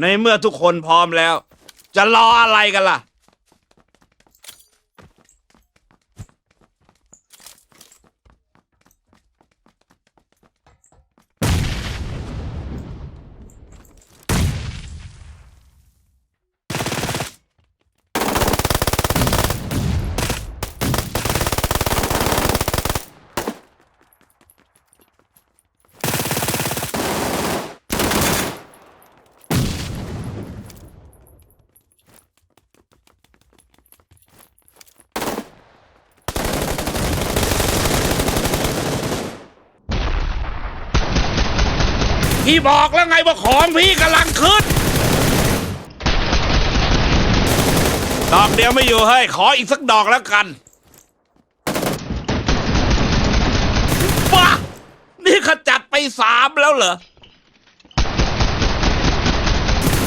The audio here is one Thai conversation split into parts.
ในเมื่อทุกคนพร้อมแล้ว จะรออะไรกันล่ะ พี่บอกแล้วไงว่าของพี่กำลังขึ้น ดอกเดียวไม่อยู่เห้ขออีกสักดอกแล้วกันว้านี่ขจัดไปสามแล้วเหรอ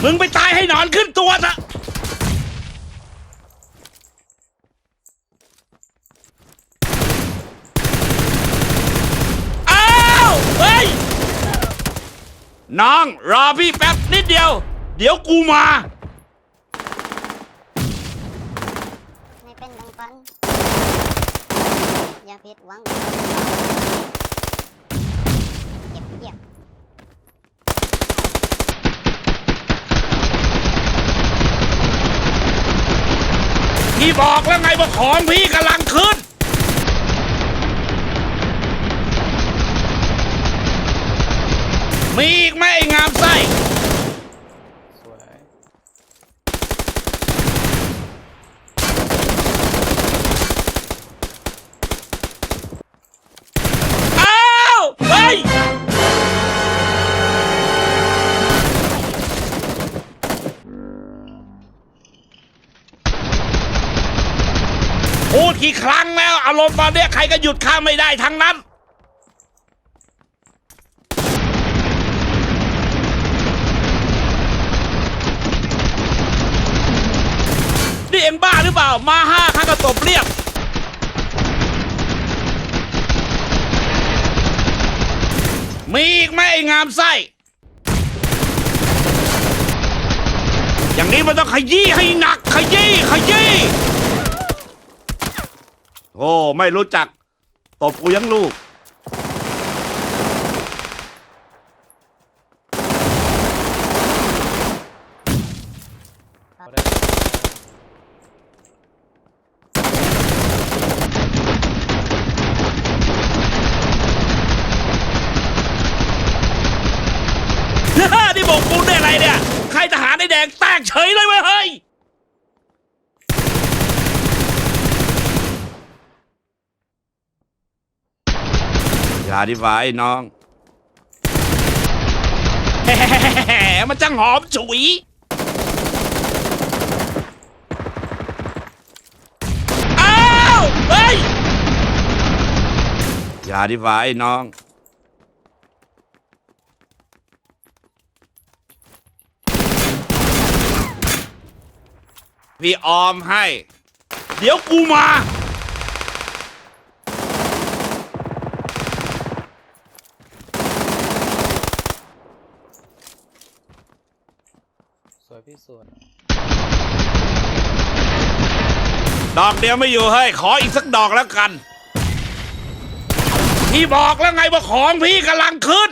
มึงไปตายให้หนอนขึ้นตัวซะอ้าวเฮ้ย น้องรอพี่แป๊บนิดเดียว เดี๋ยวกูมา ไม่เป็นดังฝันอย่าผิดหวังเก็บเก็บพี่บอกแล้วไงว่าของพี่กำลังขึ้น มีอีกไหมไอ้งามไส้สวย อ้าวเฮ้ยพูดกี่ครั้งแล้ว อารมณ์ตอนเนี้ยใครก็หยุดข้าไม่ได้ทั้งนั้นี่เอ็งบ้าหรือเปล่า มาห้าข้าก็ตบเรียบมีอีกไหมไอ้งามไส้ อย่างนี้มันต้องขยี้ให้หนัก ขยี้ขยี้ โอ้ ไม่รู้จัก ตบกูยังลูกเอาได้นี่บกกูได้อะไรเนี่ย ใครทหารไอ้แดงแตกเฉยเลยเว้ยเฮ้ยอย่าดีว่าไอ้น้องแหมมันจังหอมฉุย อ้าว เฮ้ย อย่าดีว่าไอ้น้อง พี่ออมให้ เดี๋ยวกูมา สวยพี่สวยดอกเดียวไม่อยู่เฮ้ย ขออีกสักดอกแล้วกัน พี่บอกแล้วไงว่าของพี่กำลังขึ้น